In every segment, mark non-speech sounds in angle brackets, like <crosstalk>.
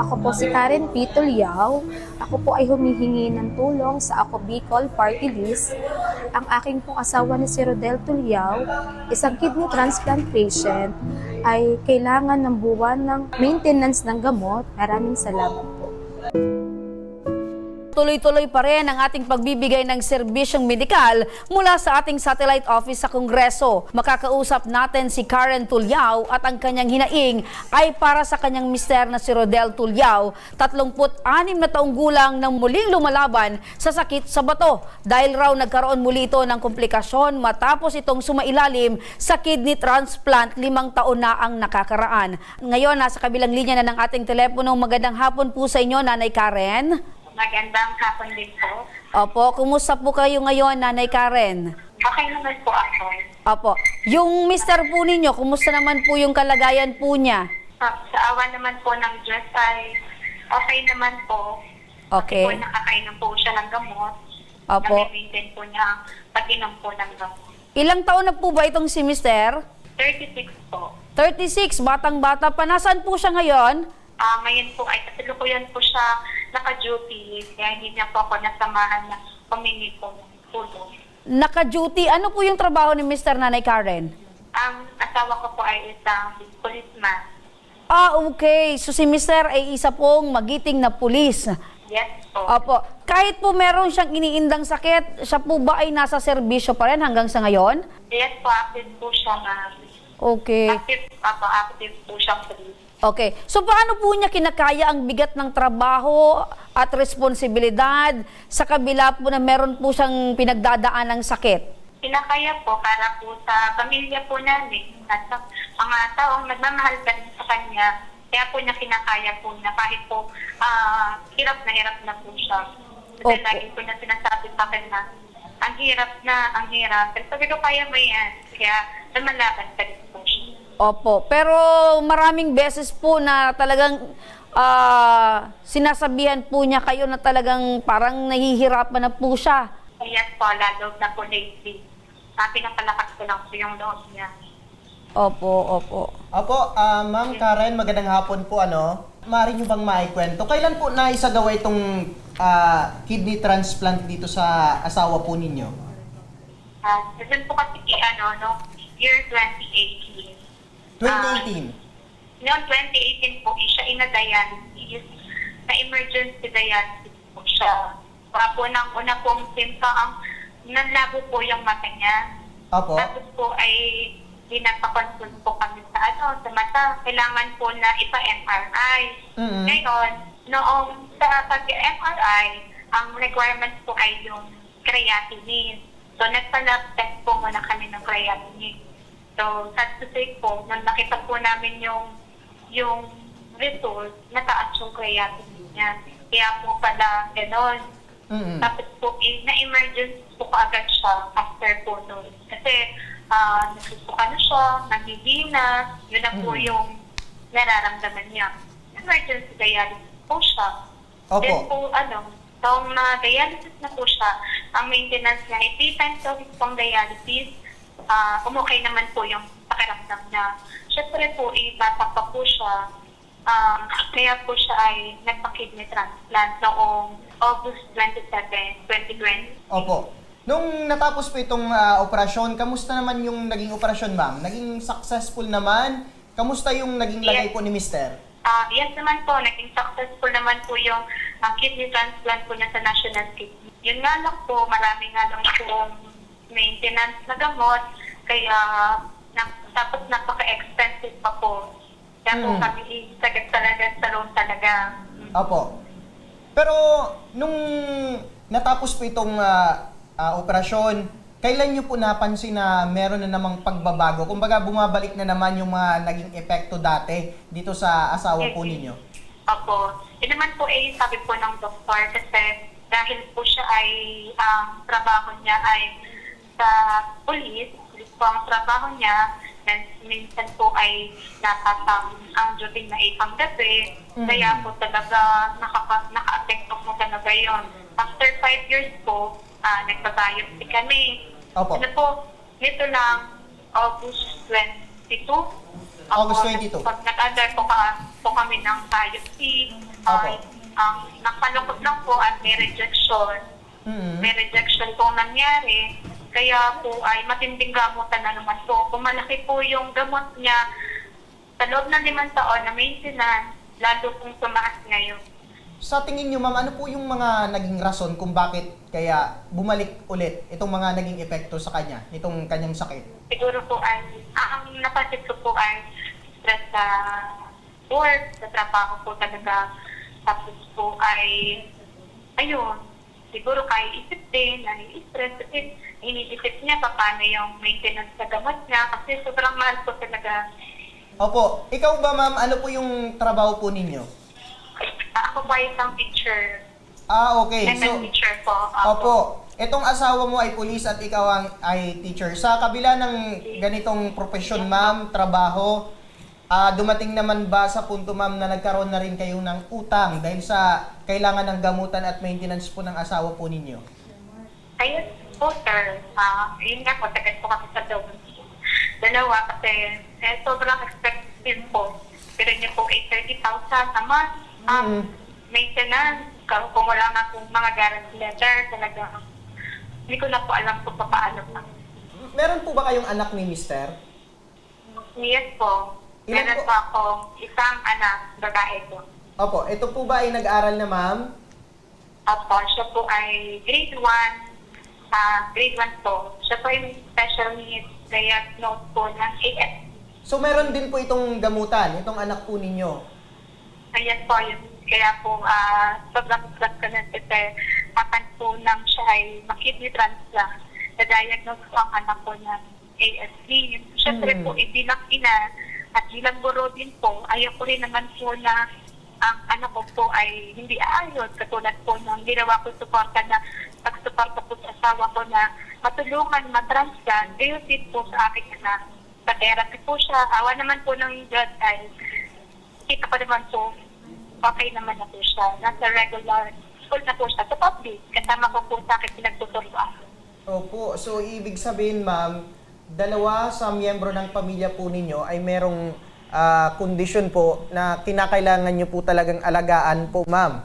Ako po si Karen P. Tulyao. Ako po ay humihingi ng tulong sa Ako Bicol Party List. Ang aking pong asawa na si Rodel Tulyao, isang kidney transplant patient, ay kailangan ng buwan ng maintenance ng gamot. Maraming salamat po. Tuloy-tuloy pa rin ang ating pagbibigay ng serbisyong medikal mula sa ating satellite office sa Kongreso. Makakausap natin si Karen Tulyao at ang kanyang hinaing ay para sa kanyang mister na si Rodel Tulyao, 36 na taong gulang nang muling lumalaban sa sakit sa bato. Dahil raw nagkaroon muli ito ng komplikasyon matapos itong sumailalim sa kidney transplant limang taon na ang nakakaraan. Ngayon, nasa kabilang linya na ng ating telepono. Magandang hapon po sa inyo, Nanay Karen. Magandang hapon din po. Opo, kumusta po kayo ngayon, Nanay Karen? Okay naman po ako. Opo. Yung mister po ninyo, kumusta naman po yung kalagayan po niya? Sa, sa awa naman po ng Diyos ay okay naman po. Okay. Po, nakakainom po siya ng gamot. Opo. Nami-maintain po niya ang pag-inom po ng gamot. Ilang taon na po ba itong si mister? 36 po. 36, batang-bata pa. Nasaan po siya ngayon? Ah, ngayon po ay kasalukuyan po siya naka-duty. Kaya hindi niya po ako nasamahan na humingi po ng tulong. Naka-duty. Ano po yung trabaho ni Mr. Nanay Karen? Ang asawa ko po ay isang policeman. Ah, okay. So si mister ay isa pong magiting na pulis. Yes po. Opo. Kahit po meron siyang iniindang sakit, siya po ba ay nasa serbisyo pa rin hanggang sa ngayon? Yes po, active po siya na Okay. active, apo, active po siyang police. Okay. So paano po niya kinakaya ang bigat ng trabaho at responsibilidad sa kabila po na meron po siyang pinagdadaan ng sakit? Pinakaya po para po sa pamilya po namin at sa mga taong nagmamahal ka rin sa kanya. Kaya po niya kinakaya po na kahit po ah, hirap na hirap na po siya. Kasi Opo. lagi po niya sinasabi sa akin na ang hirap na, ang hirap. Pero sabi ko, kaya mo yan. Kaya lumalaban ka rin. Opo. Pero maraming beses po na talagang ah, sinasabihan po niya kayo na talagang parang nahihirapan na po siya. Kaya po, lalo na po lately. Uh, pinapalakas ko lang po yung loob niya. Opo, opo. Opo, ah, Ma'am Karen, magandang hapon po ano. Maaari niyo bang maikwento? Kailan po naisagawa itong ah, kidney transplant dito sa asawa po ninyo? Uh, doon po kasi, ano, no, year 2018. 2018. Noong 2018 po, siya inadialysis. Na emergency dialysis po siya. Para po nang una pong simpa ang nanlabo po yung mata niya. Opo. Tapos po ay dinapakonsult po kami sa ano, sa mata. Kailangan po na ipa-MRI. Mhm. Ngayon, noong sa pag-MRI, ang requirements po ay yung creatinine. So, nagpa-lab test po muna kami ng creatinine. So, sad to say po, nung nakita po namin yung yung result, nataas yung creatinine niya. Kaya po pala, gano'n. Mhm. Tapos po, eh, na-emergency po kaagad siya after po nun. Kasi, ah nagsusuka na siya, nanghihina, yun na po Mhm. yung nararamdaman niya. Emergency dialysis po siya. Opo. Then po, ano, taong na dialysis na po siya, ang maintenance niya ay three times a week pong dialysis, ah umukay naman po yung pakiramdam niya. Siyempre po, eh, bata pa po siya, um, kaya po siya ay nagpa-kidney transplant noong August 27, 2020. Opo. Nung natapos po itong ah, operasyon, kamusta naman yung naging operasyon, ma'am? Naging successful naman? Kamusta yung naging lagay Yes. po ni Mister? Ah, yes naman po, naging successful naman po yung ah, kidney transplant po niya sa National Kidney. Yun nga lang po, marami nga lang po maintenance na gamot, kaya na, tapos napaka-expensive pa po. Kaya po Mm. kami sagad talaga sa loan talaga. Opo. Pero nung natapos po itong ah, ah, operasyon, kailan niyo po napansin na meron na namang pagbabago? Kumbaga bumabalik na naman yung mga naging epekto dati dito sa asawa po ninyo? Opo. Yun naman po eh, sabi po ng doktor kasi dahil po siya ay, ang trabaho niya ay sa police, police po ang trabaho niya, and minsan po ay napasang ang duty na ipang gabi, Mhm. kaya po talaga nakaka, naka-apekto po talaga yun. After five years po, uh, nagbabiopsy kami. Opo. Ano po, nito lang, August 22, August Ako, 22. Pag nag-under po, ka, po kami ng biopsy, ay, ang napalukot lang po at may rejection. Mm. May rejection po nangyari. Kaya po ay matinding gamutan na naman po. Kung malaki po yung gamot niya, sa loob ng limang taon na maintenance, lalo pong tumaas ngayon. Sa tingin nyo, ma'am, ano po yung mga naging rason kung bakit kaya bumalik ulit itong mga naging epekto sa kanya, itong kanyang sakit? siguro po ay, ang napansin ko po ay stress sa work, sa trabaho po talaga. Tapos po ay, ayun, siguro kaya isip din, nai-stress kasi iniisip niya pa paano yung maintenance sa gamot niya kasi sobrang mahal po talaga. Opo, ikaw ba ma'am, ano po yung trabaho po ninyo? Ako po ay isang teacher, Ah, okay. ML So, teacher po. opo, itong asawa mo ay police at ikaw ang ay teacher. Sa kabila ng ganitong profesyon, ma'am, trabaho, ah dumating naman ba sa punto, ma'am, na nagkaroon na rin kayo ng utang dahil sa kailangan ng gamutan at maintenance po ng asawa po ninyo? Ayun po, sir. Ah, yun nga po, tagal po kami sa double. Dalawa kasi eh, sobrang expensive po. Pero niyo po ay 30,000 a month. Um, Mm. Maintenance, kung wala nga pong mga guarantee letter, talaga hindi ko na po alam kung paano pa. Meron po ba kayong anak ni mister? Yes po. Ilan Meron po? po akong isang anak, babae po. Opo, ito po ba ay nag-aral na, ma'am? Opo, siya po ay grade 1. ah grade 1 po. Siya po ay may special needs diagnosed po ng AS So, meron din po itong gamutan, itong anak po ninyo. Ayan po, yun. Kaya po, ah, sobrang stress ko na kasi kapan po nang siya ay makidney transplant. Na-diagnose po ang anak ko ng ASD. Siyempre Hmm. po, bilang ina at bilang guro din po, ayaw ko rin naman po na ang anak ko po ay hindi aayos. Katulad po ng ginawa ko suporta na pagsuporta po sa asawa ko na matulungan, matransplant. Gayon din po sa aking anak. Sa therapy po siya. Awa naman po ng Diyos ay kita pa naman po, okay naman na po siya. Nasa regular school na po siya sa public. Kasama ko po sa akin pinagtuturuan. Opo, so ibig sabihin, ma'am, dalawa sa miyembro ng pamilya po ninyo ay merong ah, kondisyon po na kinakailangan nyo po talagang alagaan po, ma'am.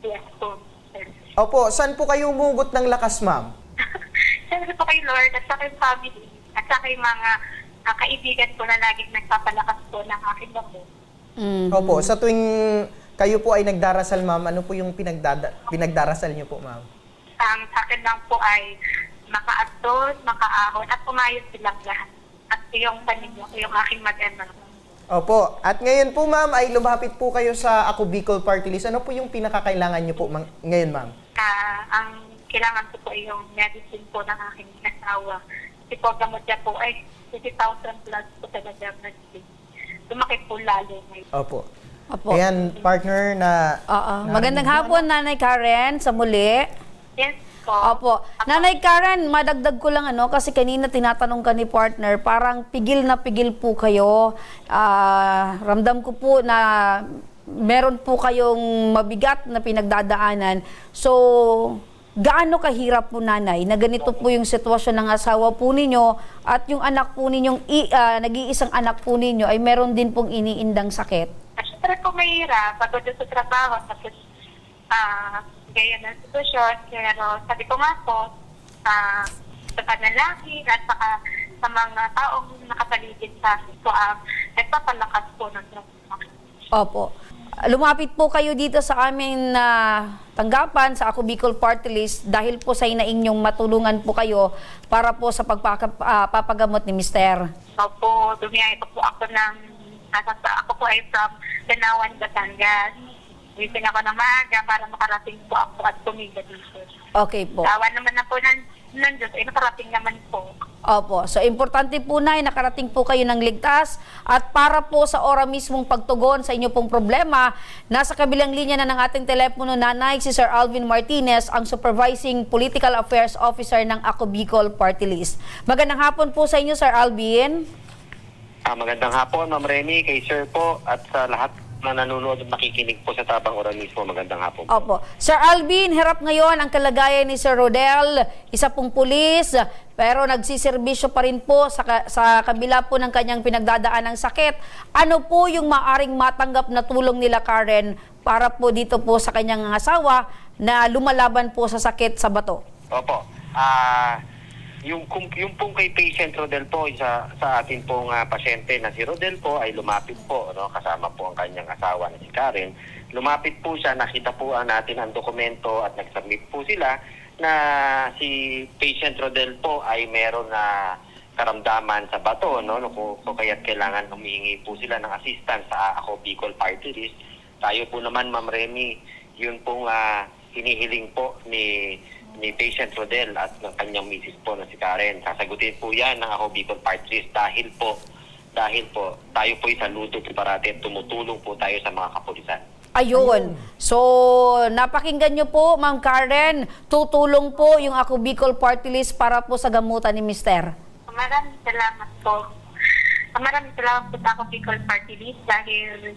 Yes po. sir. Opo, saan po kayo umugot ng lakas, ma'am? <laughs> Siyempre po kay Lord at sa aking family at sa aking mga ah, kaibigan po na laging nagpapalakas po ng aking loob. Mm. Opo, sa tuwing kayo po ay nagdarasal, ma'am, ano po yung pinagdada- pinagdarasal nyo po, ma'am? Ang sa akin lang po ay makaagdos, makaahon at umayos silang lahat. At yung pamilya ko, yung aking mag-ema. Opo, at ngayon po, ma'am, ay lumapit po kayo sa Ako Bicol Party List. Ano po yung pinakakailangan nyo po mang- ngayon, ma'am? Ah, ang kailangan ko po ay yung medicine po ng aking asawa. Kasi po gamot niya po ay 50,000 plus po talaga medicine. Lumaki po lalo ngayon. Opo. Opo. Ayan, partner na... Oo. Magandang hapon, Nanay Karen, sa muli. Yes po. Opo. Nanay Karen, madagdag ko lang ano, kasi kanina tinatanong ka ni partner, parang pigil na pigil po kayo. Ah, ramdam ko po na meron po kayong mabigat na pinagdadaanan. So, gaano kahirap po nanay na ganito po yung sitwasyon ng asawa po ninyo at yung anak po ninyong, i- ah, nag-iisang anak po ninyo ay meron din pong iniindang sakit? At syempre po mahirap, pagod sa trabaho, tapos ah, gaya ng sitwasyon. Pero sabi ko nga po, ah, sa panalangin at saka sa mga taong nakapaligid sa akin po, ah, nagpapalakas po ng trabaho. Opo. Lumapit po kayo dito sa aming na tanggapan sa Ako Bicol Party List dahil po sa inainyong matulungan po kayo para po sa pagpapagamot ni Mister. So po, dumiyahe po po ako ng, nasa, ako po ay from Ganawan, Batangas. Gising ako ng maaga para makarating po ako at tumigil dito. Okay po. Awa naman na po ng, ng Diyos, ay nakarating naman po. Opo. So, importante po na nakarating po kayo ng ligtas at para po sa ora mismong pagtugon sa inyo pong problema, nasa kabilang linya na ng ating telepono nanay si Sir Alvin Martinez, ang Supervising Political Affairs Officer ng Ako Bicol Party List. Magandang hapon po sa inyo, Sir Alvin. Ah, magandang hapon, Ma'am Remy, kay Sir po, at sa lahat na nanonood at makikinig po sa Tabang Ora mismo. Magandang hapon po. Opo. Sir Alvin, hirap ngayon ang kalagayan ni Sir Rodel, isa pong pulis, pero nagsiservisyo pa rin po sa, ka- sa kabila po ng kanyang pinagdadaan ng sakit. Ano po yung maaring matanggap na tulong nila Karen para po dito po sa kanyang asawa na lumalaban po sa sakit sa bato? Opo. Ah, yung kung yung pong kay patient Rodel po sa sa atin pong ah, pasyente na si Rodel po ay lumapit po no kasama po ang kanyang asawa na si Karen. Lumapit po siya, nakita po ang natin ang dokumento at nag-submit po sila na si patient Rodel po ay meron na karamdaman sa bato no no kung, kung kaya't kailangan humingi po sila ng assistance sa ako Bicol Party List. Tayo po naman Ma'am Remy, yun pong ah, hinihiling po ni ni patient Rodel at ng kanyang misis po na si Karen. Sasagutin po yan ng ako Bicol Party List dahil po dahil po tayo po sa luto po parati at tumutulong po tayo sa mga kapulisan. Ayun. So, napakinggan nyo po, Ma'am Karen, tutulong po yung Ako Bicol Party List para po sa gamutan ni Mister. Maraming salamat po. Maraming salamat po sa ako Bicol Party List dahil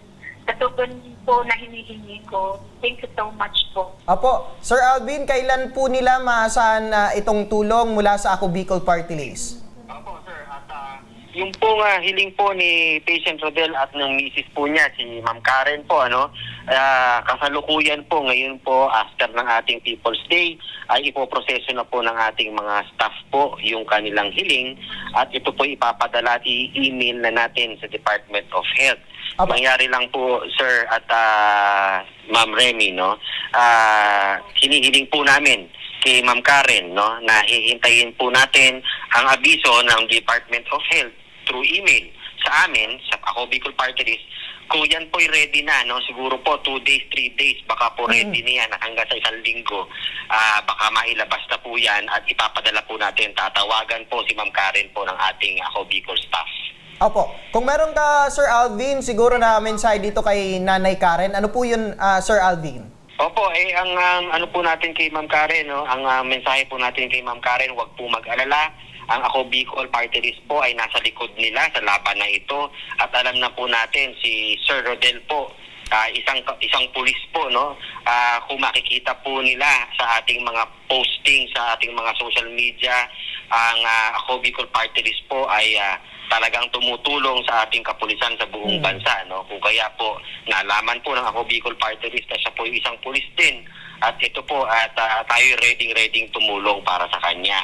sa tugon po na hinihingi ko. Thank you so much po. Apo, Sir Alvin, kailan po nila maasahan na itong tulong mula sa Ako Bicol Party List? Opo, sir. At ah, yung pong ah, hiling po ni patient Rodel at ng misis po niya, si Ma'am Karen po, ano, ah, kasalukuyan po ngayon po after ng ating People's Day ay ipoproseso na po ng ating mga staff po yung kanilang hiling at ito po ipapadala at i-email na natin sa Department of Health. Aba. Mangyari lang po, sir, at ah, Ma'am Remy, no, ah, hinihiling po namin kay Ma'am Karen no? Na hihintayin po natin ang abiso ng Department of Health through email sa amin sa ako Bicol Party List kung yan po ready na no? Siguro po 2 days 3 days baka po ready na yan hanggang sa isang linggo. Ah, baka mailabas na po yan at ipapadala po natin. Tatawagan po si Ma'am Karen po ng ating ako Bicol staff Opo, kung meron ka, Sir Alvin, siguro na mensahe dito kay Nanay Karen. Ano po yun, ah, Sir Alvin? Opo, eh ang ang ano po natin kay Ma'am Karen, no, ang ah, mensahe po natin kay Ma'am Karen, huwag po mag-alala. Ang ako Bicol Party List po ay nasa likod nila sa laban na ito at alam na po natin si Sir Rodel po ah, isang isang pulis po no Ah, kung makikita po nila sa ating mga posting sa ating mga social media ang ah, ako Bicol Party List po ay ah, talagang tumutulong sa ating kapulisan sa buong bansa no? Kung kaya po nalaman po ng ako Bicol Party List na siya po isang pulis din. At ito po at ah, tayo ready ready tumulong para sa kanya.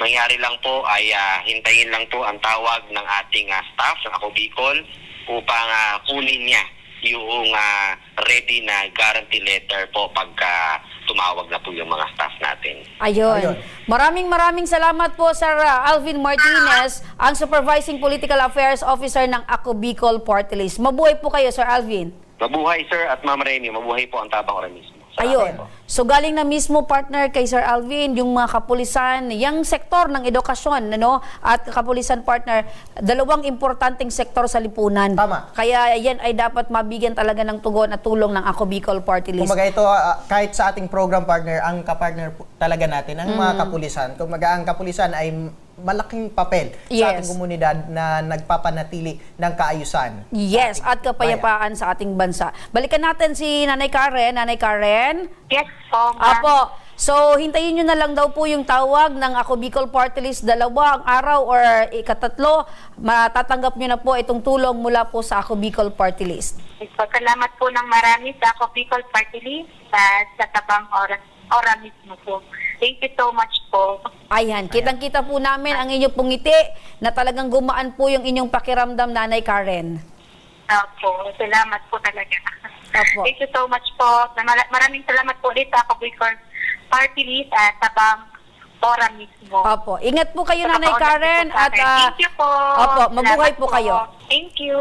Mangyari lang po ay ah, hintayin lang po ang tawag ng ating ah, staff ng ako Bicol upang ah, kunin niya yung ah, ready na guarantee letter po pagka tumawag na po yung mga staff natin. Ayun. Ayun. Maraming maraming salamat po Sir uh, Alvin Martinez, ang Supervising Political Affairs Officer ng Ako Bicol Party List. Mabuhay po kayo Sir Alvin. Mabuhay sir at Ma'am Remy, mabuhay po ang tabang ora mismo. Ayun. So galing na mismo partner kay Sir Alvin, yung mga kapulisan, yung sektor ng edukasyon, ano, at kapulisan partner, dalawang importanteng sektor sa lipunan. Tama. Kaya yan ay dapat mabigyan talaga ng tugon at tulong ng Ako Bicol Party List. Kumbaga ito, ah, kahit sa ating program partner, ang kapartner po talaga natin, ang Mm. mga kapulisan. Kumbaga ang kapulisan ay malaking papel sa Yes. ating komunidad na nagpapanatili ng kaayusan. Yes, sa at kapayapaan sa ating bansa. Balikan natin si Nanay Karen. Nanay Karen? Yes po. Apo. So, hintayin nyo na lang daw po yung tawag ng Ako Bicol Party List dalawa ang araw or ikatatlo. Matatanggap nyo na po itong tulong mula po sa Ako Bicol Party List. So, salamat po ng marami sa ako Bicol Party List at sa tabang oras, ora mismo po. Thank you so much po. Ayan, kitang-kita po namin ang inyong pong ngiti na talagang gumaan po yung inyong pakiramdam, Nanay Karen. Opo, salamat po talaga. Opo. Thank you so much po. Mar- Maraming salamat po ulit sa ako Bicol Party List at tabang ora mismo. Opo, ingat po kayo, Sa Nanay Karen. po sa At, akin. ah, Thank you po. Opo, mabuhay Salamat po kayo. Thank you.